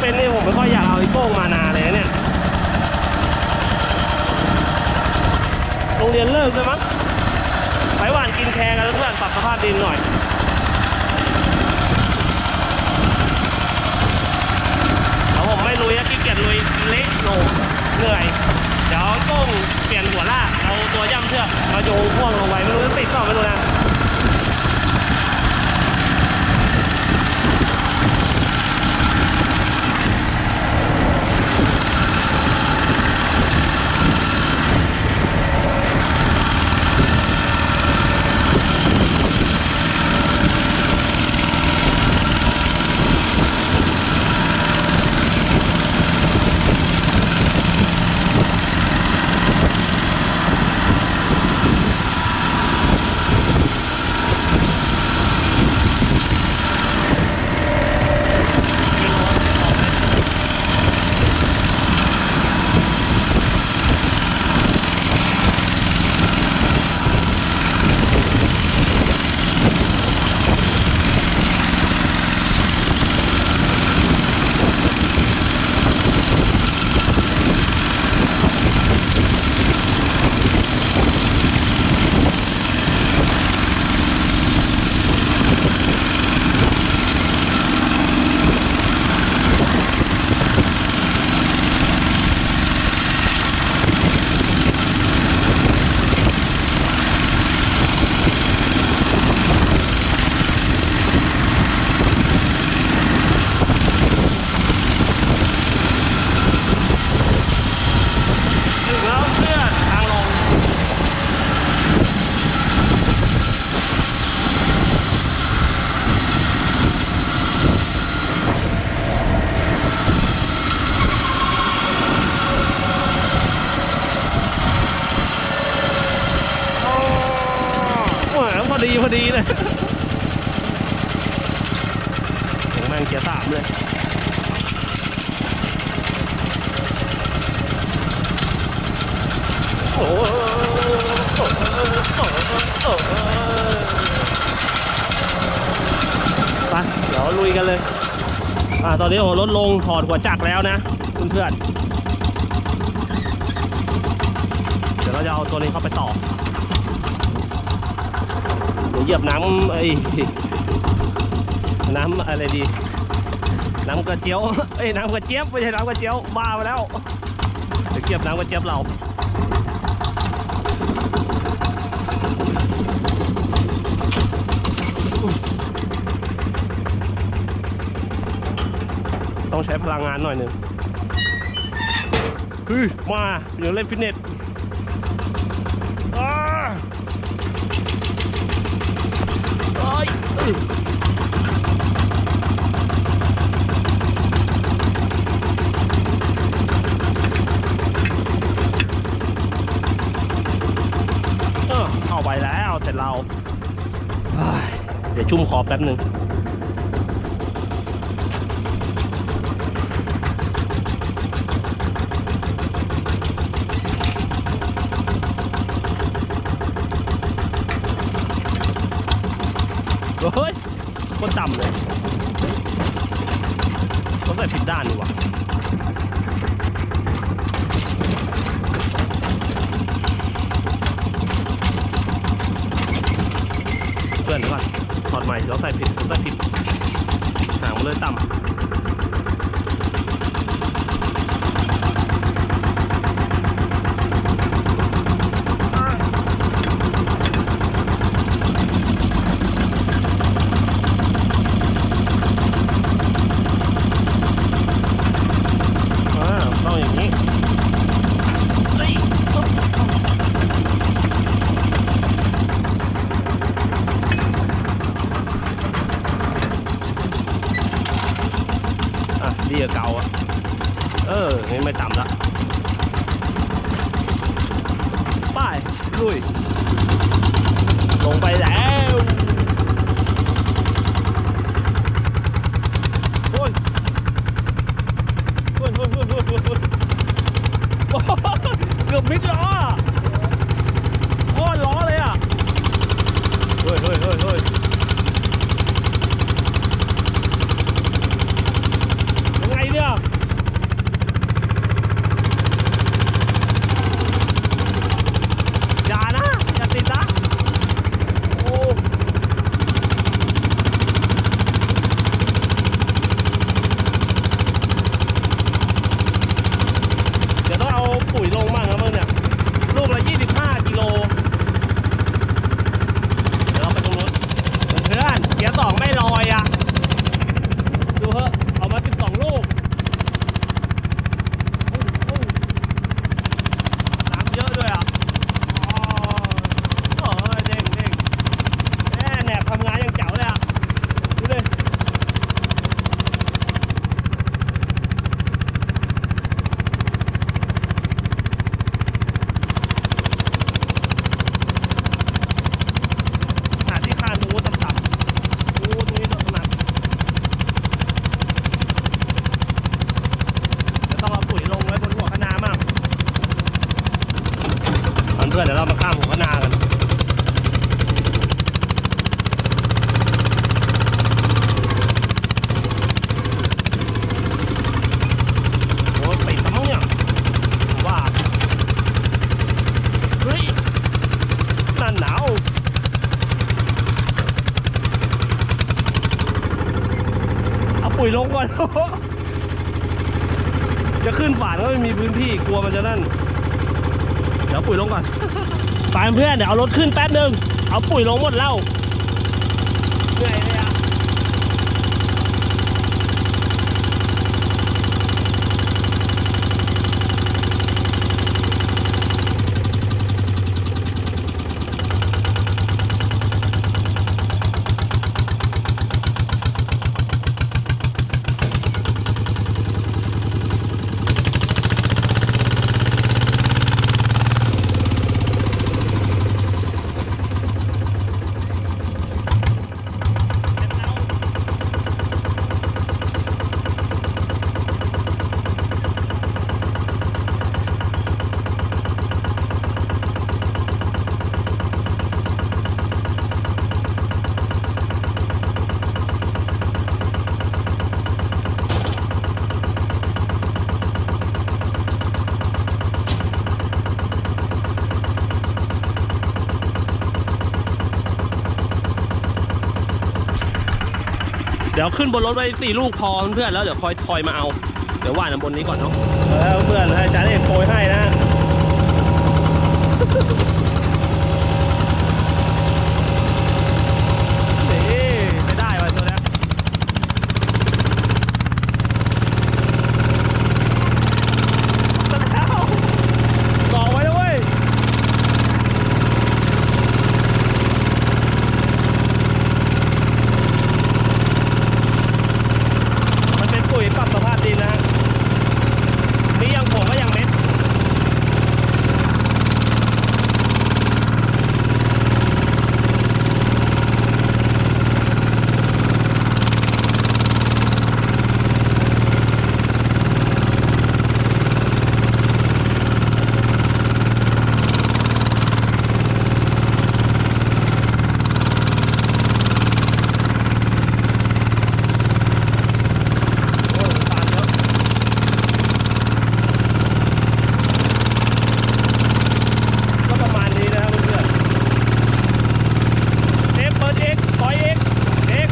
เป็นนี่ผมไม่ค่อยอยากเอาไอ้โป้งมานาเลยนะเนี่ยโรงเรียนเลิกเลยมั้งไปหวานกินแคร์กันเพื่อนปรับสภาพดินหน่อย อดีพอดีเลยผมแม่งเกียร์สามเลยโอ้โหไปเดี๋ยวลุยกันเลย อ่า ตอนนี้โอ้ลดลงถอดหัวจักรแล้วนะเพื่อนเดี๋ยวเราจะเอาตัวนี้เข้าไปต่อ ดี๋ยวเหยียบน้ำไอ้น้ำอะไรดี น้ำกระเจียวเอ้น้ำกระเจี๊ยบไม่ใช่น้ำกระเจียวบ้าไปแล้วเดี๋ยวเก็บน้ำกระเจี๊ยบเราต้องใช้พลังงานหน่อยหนึ่งเฮ้ยมาเดี๋ยวเล่นฟิตเนสอ้าเอ้ ยเอ้ยเอเข้าไปแล้วเสร็จเราเฮ้ยเดี๋ยวชุ่มคอแป๊บหนึ่ง เฮ้ยโคนต่ำเลยต้องใส่ผิดด้านดีกว่าเพื่อนเดี๋ยวก่อนถอดใหม่เดี๋ยวใส่ผิดผมใส่ผิดหางมันเลยต่ำอ่าต้องอย่างนี้เฮ้ยอุ๊บอะ ดีกับเก่าอะ เออนี่ไม่ต่ำละไป้ายลุย ลงไปแล้วโอ้ยโอ้ยโอ้ยโอ้ยโอ้ยโอ้ยโอ้ยโอ้โหเกือบมิดล้ออะโคตรล้อเลยอะ เฮ้ยเฮ้ยเฮ้ยเฮ้ยยังไงเนี่ย ปุ๋ยลง ก่อน จะขึ้นฝานก็ไม่มีพื้นที่กลัวมันจะนั่น เดี๋ยวปุ๋ยลงก่อนไปเพื่อนเดี๋ยวเอารถขึ้นแป๊บนึง เอาปุ๋ยลงหมดแล้วเหนื่อยเลยอะ ยวขึ้นบนรถไปสี่ลูกพอเพื่อนแล้วเดี๋ยวคอยทอยมาเอา เดี๋ยวว่าน้ำบนนี้ก่อนเนาะแล้วเพื่อนอาจารย์เอกโปรยให้นะ นี่ไม่ได้ว่ะตัวเนี้ยแล้วต่อไว้แล้วเว้ย มันเป็นปุ๋ยปรับสภาพดินนะฮะมีอย่างผงก็อย่างเม็ด โอ้ยตาลเยอะก็ประมาณนี้นะครับเพื่อนๆเอ็กเปิดเอ็กถอยเอ็กเอ็ก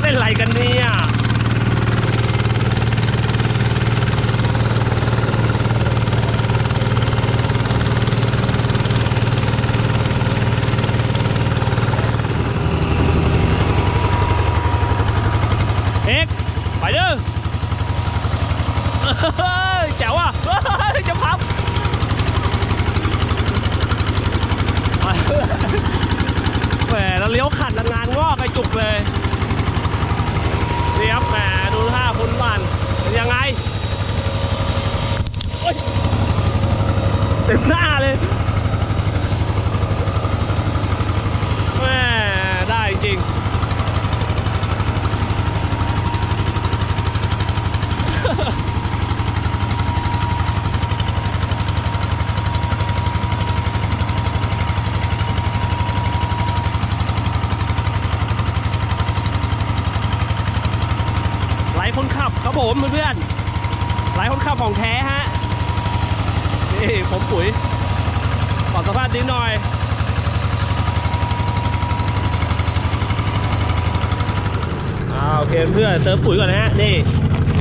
เล่นอะไรกันเนี่ย เอ็กไปเด้อเฮ้ยแจ๋วอะเฮ้ยจะพับไปแหมแล้ว เลี้ยวขัดงานงอกไอจุกเลยเรียบแหมดูท่าคุณบ้านเป็นยังไงเต็มหน้าเลยแหมได้จริง ไหลคนขับครับผมเพื่อนๆไหลคนขับของแท้ฮะ นี่ผมปุ๋ยปรับสภาพดินหน่อย อ่าโอ เคเพื่อนเติมปุ๋ยก่อนนะฮะนี่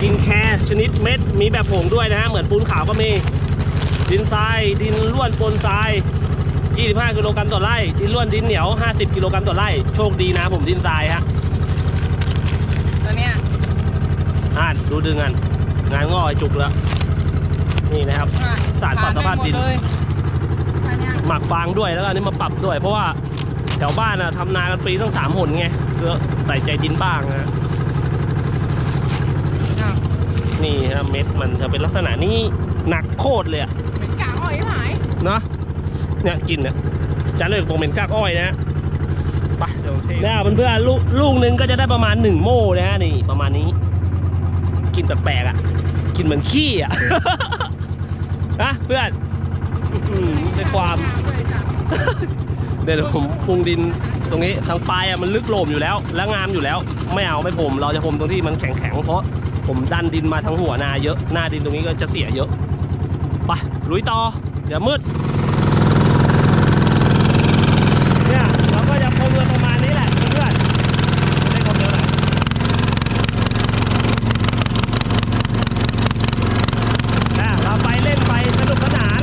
กินแคร์ชนิดเม็ดมีแบบผงด้วยนะฮะเหมือนปูนขาวก็มี ดินทรายดินล้วนปนทราย 25 กิโลกรัมต่อไร่ ดินล้วนดินเหนียว 50 กิโลกรัมต่อไร่ โชคดีนะผมดินทรายฮะตัวเนี้ยอ่านดูดึงกันงานงอกไอ้จุกแล้ว นี่นะครับอะสารปรับสภาพดินทเลยอันเนี้ยหมักฟางด้วยแล้วก็อันนี้มาปรับด้วย เพราะว่าแถวบ้านอะทำนากันปีต้องสามหนไงเพื่อใส่ใจดินบ้างนะอะ นี่ครับเม็ดมันจะเป็นลักษณะนี้หนักโคตรเลยอะเป็นกากอ้อยหายเนาะเนี่ยกินเนี่ยจะเลิกโปรเป็นกากอ้อยนะฮะไปเดี๋ยวเทเนี่ยเพื่อนๆลูกลูกหนึงก็จะได้ประมาณหนึ่งโม่นะฮะนี่ประมาณนี้ กินแปลกๆอะกินเหมือนขี้อะนะเพื่อนอื้อหือในความด้วยจ้ะเนี่ยเดี๋ยวผมปรุงดินตรงนี้ทางปลายอะมันลึกโหลมอยู่แล้ว และงามอยู่แล้ว ไม่เอาไม่ผมเราจะผมตรงที่มันแข็งแข็งๆเพราะ ผมดันดินมาทั้งหัวนาเยอะ หน้าดินตรงนี้ก็จะเสียเยอะ ไปลุยต่อ เดี๋ยวมืดเนี่ยเราก็จะพมเรือประมาณนี้แหละเพื่อนๆไม่ได้ความเร็วหน่อยอะเราไปเล่นไปสนุกสนาน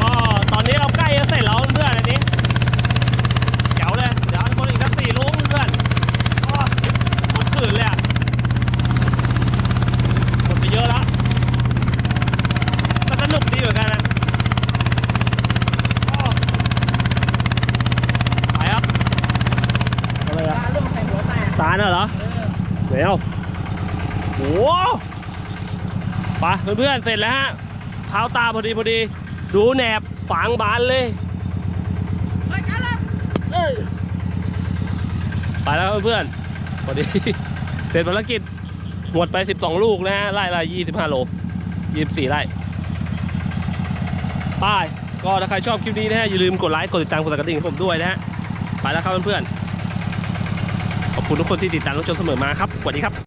ก็ตอนนี้เราใกล้จะเสร็จแล้วเพื่อนอันนี้เจ๋วเลย เดี๋ยวเอาคนอีกสักสี่ลูกเพื่อนก็หมดขืนเลยอะหมดไปเยอะแล้วก็สนุกดีเหมือนกันนะก็ไปครับอะไร ตา อะ ลูกใส่หัวแตก ตาเนี่ยเหรอ เออ เดี๋ยวโอ้โหไป เพื่อนๆเสร็จแล้วฮะเท้าตาพอดีพอดี ดูแหนบฝางบานเลยเฮ้ยกันละเอ้ยไปแล้วเพื่อนๆพอดี เสร็จภารกิจหมดไป 12 ลูกนะฮะไล่ละ25 โล 24ไร่ไป้ายก็ถ้าใครชอบคลิปนี้นะฮะ อย่าลืมกดไลค์ กดติดตาม กดสั่นกระดิ่งให้ผมด้วยนะฮะ ไปแล้วครับเพื่อนๆ ขอบคุณทุกคนที่ติดตามรับชมเสมอมาครับ สวัสดีครับ